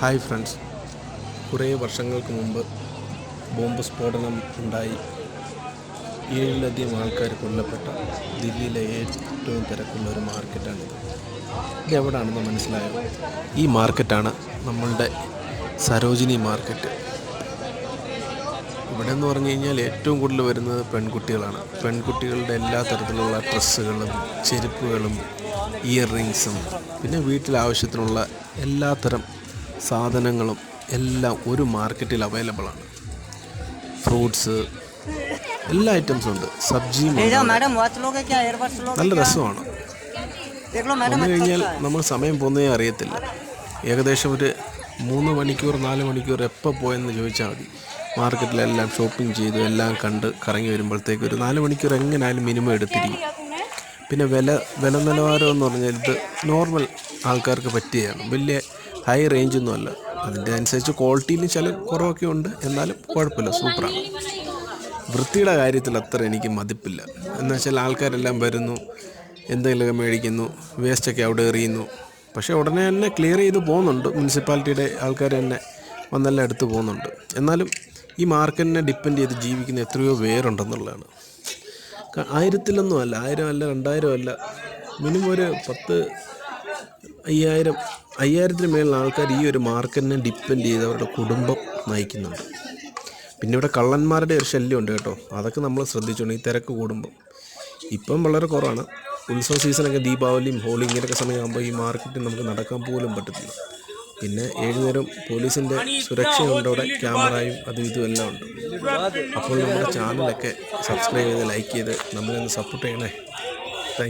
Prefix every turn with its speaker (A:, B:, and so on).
A: Hi friends. കുറേ വർഷങ്ങൾക്ക് മുമ്പ് ബോംബ് സ്ഫോടനം ഉണ്ടായി. ഏഴിലധികം ആൾക്കാർ കൊല്ലപ്പെട്ട ദില്ലിയിലെ ഏറ്റവും തിരക്കുള്ള ഒരു മാർക്കറ്റാണ് ഇത്. എവിടെയാണെന്ന് മനസ്സിലായോ? ഈ മാർക്കറ്റാണ് നമ്മളുടെ സരോജിനി മാർക്കറ്റ്. ഇവിടെ എന്ന് പറഞ്ഞു കഴിഞ്ഞാൽ ഏറ്റവും കൂടുതൽ വരുന്നത് പെൺകുട്ടികളാണ്. പെൺകുട്ടികളുടെ എല്ലാ തരത്തിലുള്ള ഡ്രസ്സുകളും ചെരുപ്പുകളും ഇയർ റിങ്സും പിന്നെ വീട്ടിലാവശ്യത്തിനുള്ള എല്ലാത്തരം സാധനങ്ങളും എല്ലാം ഒരു മാർക്കറ്റിൽ അവൈലബിൾ ആണ്. ഫ്രൂട്ട്സ് എല്ലാ ഐറ്റംസും ഉണ്ട്.
B: സബ്ജി
A: നല്ല രസമാണ്. വന്നു കഴിഞ്ഞാൽ നമ്മൾ സമയം പോകുന്നതേ അറിയത്തില്ല. ഏകദേശം ഒരു മൂന്ന് മണിക്കൂർ നാല് മണിക്കൂർ എപ്പോൾ പോയെന്ന് ചോദിച്ചാൽ മതി. മാർക്കറ്റിലെല്ലാം ഷോപ്പിംഗ് ചെയ്ത് എല്ലാം കണ്ട് കറങ്ങി വരുമ്പോഴത്തേക്ക് ഒരു നാല് മണിക്കൂർ എങ്ങനെയായാലും മിനിമം എടുത്തിരിക്കും. പിന്നെ വില വില നിലവാരം എന്ന് പറഞ്ഞാൽ ഇത് നോർമൽ ആൾക്കാർക്ക് പറ്റിയതാണ്. വലിയ ഹൈ റേഞ്ചൊന്നും അല്ല. അതിന്റെ അനുസരിച്ച് ക്വാളിറ്റിയിൽ ചില കുറവൊക്കെ ഉണ്ട്. എന്നാലും കുഴപ്പമില്ല. സൂപ്പറാണ് വൃത്തിയുടെ കാര്യത്തിൽ അത്ര എനിക്ക് മതിപ്പില്ല. എന്ന് വെച്ചാൽ ആൾക്കാരെല്ലാം വരുന്നു. എന്തെങ്കിലുമൊക്കെ മേടിക്കുന്നു. വേസ്റ്റൊക്കെ അവിടെ എറിയുന്നു. പക്ഷേ ഉടനെ തന്നെ ക്ലിയർ ചെയ്ത് പോകുന്നുണ്ട്. മുനിസിപ്പാലിറ്റിയുടെ ആൾക്കാർ തന്നെ വന്നെല്ലാം എടുത്ത് പോകുന്നുണ്ട്. എന്നാലും ഈ മാർക്കറ്റിനെ ഡിപ്പെൻഡ് ചെയ്ത് ജീവിക്കുന്ന എത്രയോ പേരുണ്ടെന്നുള്ളതാണ്. ആയിരത്തിലൊന്നും അല്ല. ആയിരം അല്ല രണ്ടായിരം അല്ല. മിനിമം ഒരു പത്ത് അയ്യായിരം അയ്യായിരത്തിന് മേലുള്ള ആൾക്കാർ ഈ ഒരു മാർക്കറ്റിനെ ഡിപ്പെൻഡ് ചെയ്ത് അവരുടെ കുടുംബം നയിക്കുന്നുണ്ട്. പിന്നെ ഇവിടെ കള്ളന്മാരുടെ ഒരു ശല്യമുണ്ട് കേട്ടോ. അതൊക്കെ നമ്മൾ ശ്രദ്ധിച്ചോണം ഈ തിരക്ക് കൂടുമ്പോൾ ഇപ്പം വളരെ കുറവാണ്. ഉത്സവ സീസണൊക്കെ ദീപാവലിയും ഹോളി ഇങ്ങനെയൊക്കെ സമയമാകുമ്പോൾ ഈ മാർക്കറ്റിൽ നമുക്ക് നടക്കാൻ പോലും പറ്റത്തില്ല. പിന്നെ ഏഴുനേരം പോലീസിന്റെ സുരക്ഷയുണ്ട് അവിടെ ക്യാമറയും അതും ഇതും എല്ലാം ഉണ്ട്. അപ്പോൾ നമ്മുടെ ചാനലൊക്കെ സബ്സ്ക്രൈബ് ചെയ്ത് ലൈക്ക് ചെയ്ത് നമ്മളെ ഒന്ന് സപ്പോർട്ട് ചെയ്യണേ.